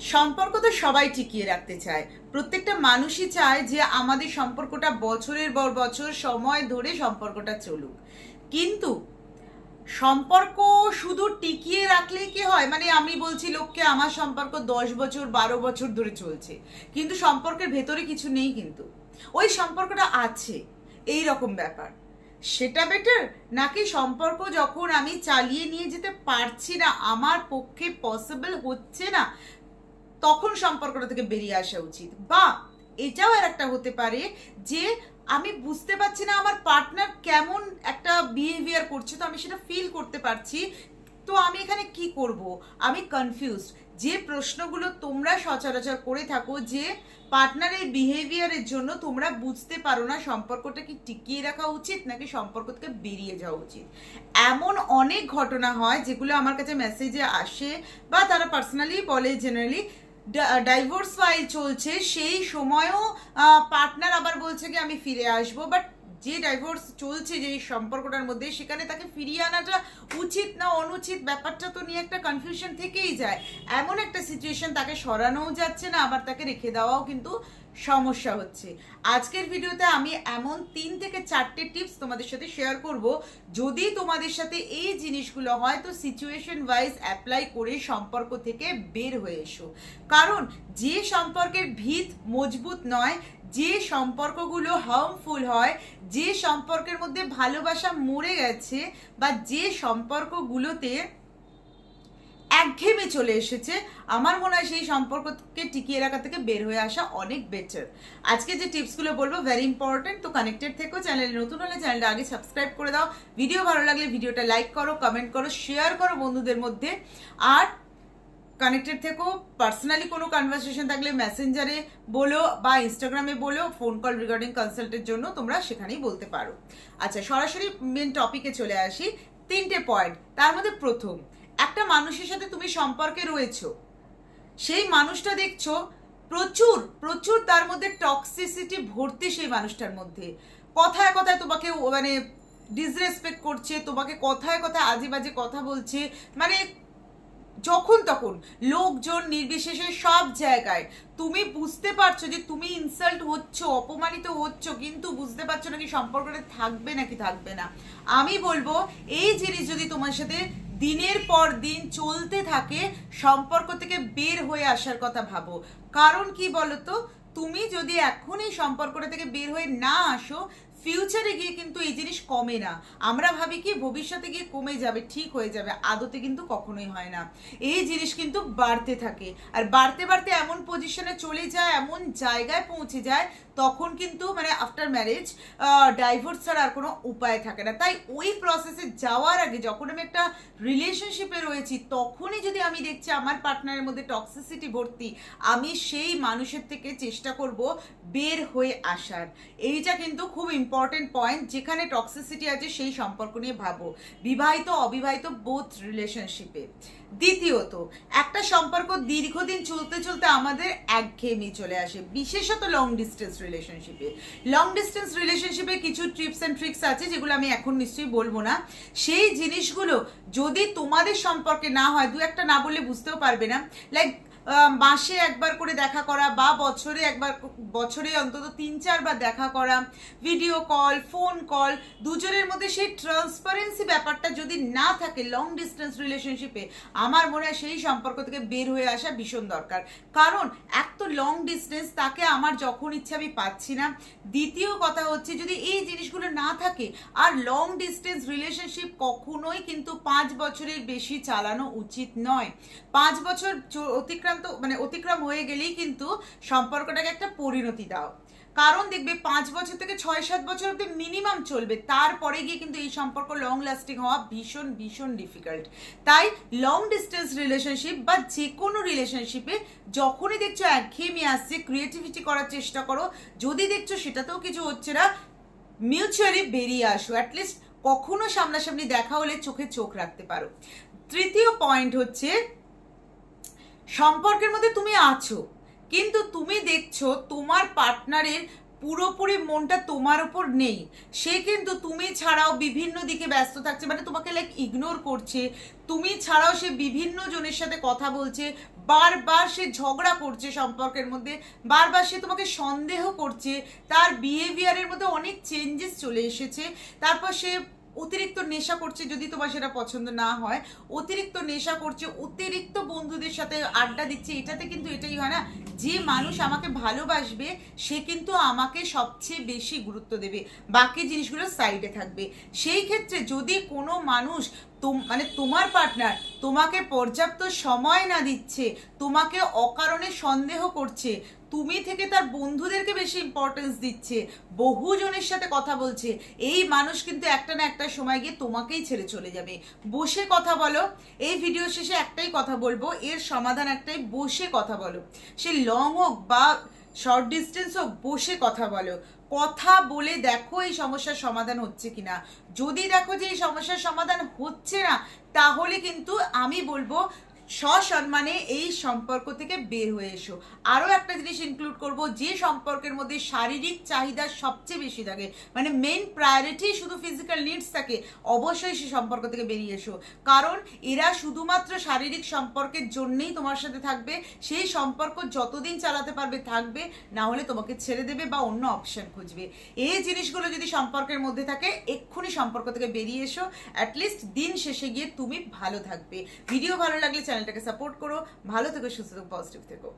সম্পর্ক তো সবাই টিকিয়ে রাখতে চায়। প্রত্যেকটা মানুষই চায় যে আমাদের সম্পর্কটা বছরের পর বছর, সময় ধরে সম্পর্কটা চলুক। কিন্তু সম্পর্ক শুধু টিকিয়ে রাখলেই কি হয়? মানে আমি বলছি, লোককে আমার সম্পর্ক দশ বছর, বারো বছর ধরে চলছে। কিন্তু সম্পর্কের ভেতরে কিছু নেই কিন্তু। ওই সম্পর্কটা আছে। এই রকম ব্যাপার। সেটা বেটার নাকি সম্পর্ক যখন আমি চালিয়ে নিয়ে যেতে পারছি না, আমার পক্ষে পসিবল হচ্ছে না তখন সম্পর্কটা থেকে বেরিয়ে আসা উচিত। বা এটাও আর একটা হতে পারে যে আমি বুঝতে পারছি না আমার পার্টনার কেমন একটা বিহেভিয়ার করছে, তো আমি সেটা ফিল করতে পারছি, তো আমি এখানে কি করব? আমি কনফিউজড যে প্রশ্নগুলো তোমরা সচরাচর করে থাকো যে পার্টনারের বিহেভিয়ারের জন্য তোমরা বুঝতে পারো না সম্পর্কটা কি টিকিয়ে রাখা উচিত নাকি সম্পর্ক থেকে বেরিয়ে যাওয়া উচিত। এমন অনেক ঘটনা হয় যেগুলো আমার কাছে মেসেজে আসে বা তারা পার্সোনালি বলে জেনারেলি ডাইভোর্স ফাইল চলছে সেই সময়ও পার্টনার আবার বলছে কি আমি ফিরে আসব বাট যে ডাইভোর্স চলছে, যে সম্পর্কটার মধ্যে, সেখানে তাকে ফিরিয়ে আনাটা উচিত না অনুচিত ব্যাপারটা তো নিয়ে একটা কনফিউশন থেকেই যায়। এমন একটা সিচুয়েশন তাকে সরানোও যাচ্ছে না, আবার তাকে রেখে দেওয়াও কিন্তু সমস্যা হচ্ছে। আজকের ভিডিওতে আমি এমন তিন থেকে চারটে টিপস তোমাদের সাথে শেয়ার করব। যদি তোমাদের সাথে এই জিনিসগুলো হয়, তো সিচুয়েশন ওয়াইজ অ্যাপ্লাই করে সম্পর্ক থেকে বের হয়ে এসো। কারণ যে সম্পর্কের ভিত মজবুত নয় যে সম্পর্কগুলো হার্মফুল হয়, যে সম্পর্কের মধ্যে ভালোবাসা মরে গেছে বা যে সম্পর্কগুলোতে একঘেয়েমে চলে এসেছে, আমার মনে হয় সেই সম্পর্ককে টিকিয়ে রাখা থেকে বের হয়ে আসা অনেক বেটার আজকে যে টিপসগুলো বলব ভেরি ইম্পর্টেন্ট তো কানেক্টেড থেকেও চ্যানেলে নতুন হলে চ্যানেলটা আগে সাবস্ক্রাইব করে দাও। ভিডিও ভালো লাগলে ভিডিওটা লাইক করো কমেন্ট করো শেয়ার করো বন্ধুদের মধ্যে। আর কানেক্টেড থেকেও পার্সোনালি কোনো কনভারসেশন থাকলে মেসেঞ্জারে বলো বা ইনস্টাগ্রামে বলো ফোন কল রিগার্ডিং কনসাল্টের জন্য তোমরা সেখানেই বলতে পারো। আচ্ছা সরাসরি মেন টপিকে চলে আসি। তিনটে পয়েন্ট তার মধ্যে প্রথম, একটা মানুষের সাথে তুমি সম্পর্কে রয়েছো। সেই মানুষটা দেখছ, প্রচুর প্রচুর তার মধ্যে টক্সিসিটি ভর্তি সেই মানুষটার মধ্যে। কথায় কথায় তোমাকে মানে ডিসরেসপেক্ট করছে, তোমাকে কথায় কথায় আজে বাজে কথা বলছে মানে যখন তখন লোকজন নির্বিশেষে সব জায়গায়, তুমি বুঝতে পারছ যে তুমি ইনসাল্ট হচ্ছ, অপমানিত হচ্ছ, কিন্তু বুঝতে পারছ নাকি সম্পর্কটা থাকবে নাকি থাকবে না। আমি বলব, এই জিনিস যদি তোমার সাথে দিনের পর দিন চলতে থাকে, সম্পর্ক থেকে বের হয়ে আসার কথা ভাবো। কারণ কি বলতো? তুমি যদি এখন এই সম্পর্কটা থেকে বের হয়ে না আসো ফিউচারে গিয়ে কিন্তু এই জিনিস কমে না। আমরা ভাবি কি, ভবিষ্যতে গিয়ে কমে যাবে, ঠিক হয়ে যাবে, আদতে কিন্তু কখনোই হয় না। এই জিনিস কিন্তু বাড়তে থাকে। আর বাড়তে বাড়তে এমন পজিশনে চলে যায়, এমন জায়গায় পৌঁছে যায়, তখন কিন্তু মানে আফটার ম্যারেজ ডাইভোর্স ছাড়া আর কোনো উপায় থাকে না। তাই ওই প্রসেসে যাওয়ার আগে যখন আমি একটা রিলেশনশিপে রয়েছি, তখনই যদি আমি দেখছি আমার পার্টনারের মধ্যে টক্সিসিটি ভর্তি, আমি সেই মানুষের থেকে চেষ্টা করব বের হয়ে আসার। এইটা কিন্তু খুব ইম্পর্টেন্ট পয়েন্ট যেখানে টক্সিসিটি আছে সেই সম্পর্ক নিয়ে ভাবো। বিবাহিত, অবিবাহিত বোথ রিলেশনশিপে দ্বিতীয়ত, একটা সম্পর্ক দীর্ঘদিন চলতে চলতে আমাদের একঘেয়েমি চলে আসে, বিশেষত লং ডিস্টেন্স রিলেশনশিপে লং ডিস্টেন্স রিলেশনশিপে কিছু ট্রিপস অ্যান্ড ট্রিক্স আছে যেগুলো আমি এখন নিশ্চয়ই বলব না। সেই জিনিসগুলো যদি তোমাদের সম্পর্কে না হয়, দু একটা না বললে বুঝতেও পারবে না। লাইক মাসে একবার করে দেখা করা বা বছরে একবার বছরে অন্তত তিন চারবার দেখা করা ভিডিও কল ফোন কল দুজনের মধ্যে সেই ট্রান্সপারেন্সি ব্যাপারটা যদি না থাকে লং ডিস্টেন্স রিলেশনশিপে আমার মনে হয় সেই সম্পর্ক থেকে বের হয়ে আসা ভীষণ দরকার। কারণ এক তো লং ডিস্টেন্স তাকে আমার যখন ইচ্ছে আমি পাচ্ছি না। দ্বিতীয় কথা হচ্ছে যদি এই জিনিসগুলো না থাকে, আর লং ডিস্টেন্স রিলেশনশিপ কখনোই কিন্তু পাঁচ বছরের বেশি চালানো উচিত নয়। পাঁচ বছর চ- অতিক্রান্ত মানে অতিক্রম হয়ে গেলেই কিন্তু সম্পর্কটাকে একটা পরিণতি দাও। কারণ দেখবে পাঁচ বছর থেকে ছয় সাত বছর অব্দি মিনিমাম চলবে। তারপরে গিয়ে কিন্তু এই সম্পর্ক লং লাস্টিং হওয়া ভীষণ ভীষণ ডিফিকাল্ট তাই লং ডিস্টেন্স রিলেশনশিপ বা যে কোনো রিলেশনশিপে যখনই দেখছ একঘেয়েমি আসছে ক্রিয়েটিভিটি করার চেষ্টা করো, যদি দেখছ সেটাতেও কিছু হচ্ছে না মিউচুয়ালি বেরিয়ে আসো। অ্যাটলিস্ট কখনো সামনাসামনি দেখা হলে চোখে চোখ রাখতে পারো। তৃতীয় পয়েন্ট হচ্ছে সম্পর্কের মধ্যে তুমি আছো, কিন্তু তুমি দেখছ তোমার পার্টনারের পুরোপুরি মনটা তোমার ওপর নেই। সে কিন্তু তুমি ছাড়াও বিভিন্ন দিকে ব্যস্ত থাকছে মানে তোমাকে লাইক ইগনোর করছে। তুমি ছাড়াও সে বিভিন্ন জনের সাথে কথা বলছে, বারবার সে ঝগড়া করছে সম্পর্কের মধ্যে, বারবার সে তোমাকে সন্দেহ করছে, তার বিহেভিয়ারের মধ্যে অনেক চেঞ্জেস চলে এসেছে। তারপর সে অতিরিক্ত নেশা করছে যদি তোমার সেটা পছন্দ না হয়, অতিরিক্ত নেশা করছে, অতিরিক্ত বন্ধুদের সাথে আড্ডা দিচ্ছে, এটাতে কিন্তু এটাই হয় না। যে মানুষ আমাকে ভালোবাসবে, সে কিন্তু আমাকে সবচেয়ে বেশি গুরুত্ব দেবে। বাকি জিনিসগুলো সাইডে থাকবে। সেই ক্ষেত্রে যদি কোনো মানুষ মানে তোমার পার্টনার তোমাকে পর্যাপ্ত সময় না দিচ্ছে, তোমাকে অকারণে সন্দেহ করছে, তুমি থেকে তার বন্ধুদেরকে বেশি ইম্পর্টেন্স দিচ্ছে, বহুজনের সাথে কথা বলছে, এই মানুষ কিন্তু একটা না একটা সময় গিয়ে তোমাকেই ছেড়ে চলে যাবে। বসে কথা বলো। এই ভিডিও শেষে একটাই কথা বলব। এর সমাধান একটাই, বসে কথা বলো। সে লং হোক বা শর্ট ডিস্টেন্স হোক, বসে কথা বলো। কথা বলে দেখো এই সমস্যার সমাধান হচ্ছে কিনা। যদি দেখো যে এই সমস্যার সমাধান হচ্ছে না, তাহলে কিন্তু আমি বলব সসম্মানে এই সম্পর্ক থেকে বের হয়ে এসো। আরও একটা জিনিস ইনক্লুড করব, যে সম্পর্কের মধ্যে শারীরিক চাহিদা সবচেয়ে বেশি থাকে মানে মেন প্রায়োরিটি শুধু ফিজিক্যাল নিডস থাকে, অবশ্যই সে সম্পর্ক থেকে বেরিয়ে এসো। কারণ এরা শুধুমাত্র শারীরিক সম্পর্কের জন্যেই তোমার সাথে থাকবে, সেই সম্পর্ক যতদিন চালাতে পারবে থাকবে, না হলে তোমাকে ছেড়ে দেবে বা অন্য অপশন খুঁজবে। এই জিনিসগুলো যদি সম্পর্কের মধ্যে থাকে, এক্ষুনি সম্পর্ক থেকে বেরিয়ে এসো অ্যাটলিস্ট দিন শেষে গিয়ে তুমি ভালো থাকবে। ভিডিও ভালো লাগলে চ্যানেলটাকে সাপোর্ট করো ভালো থেকো সুস্থ থেকো পজিটিভ থেকো।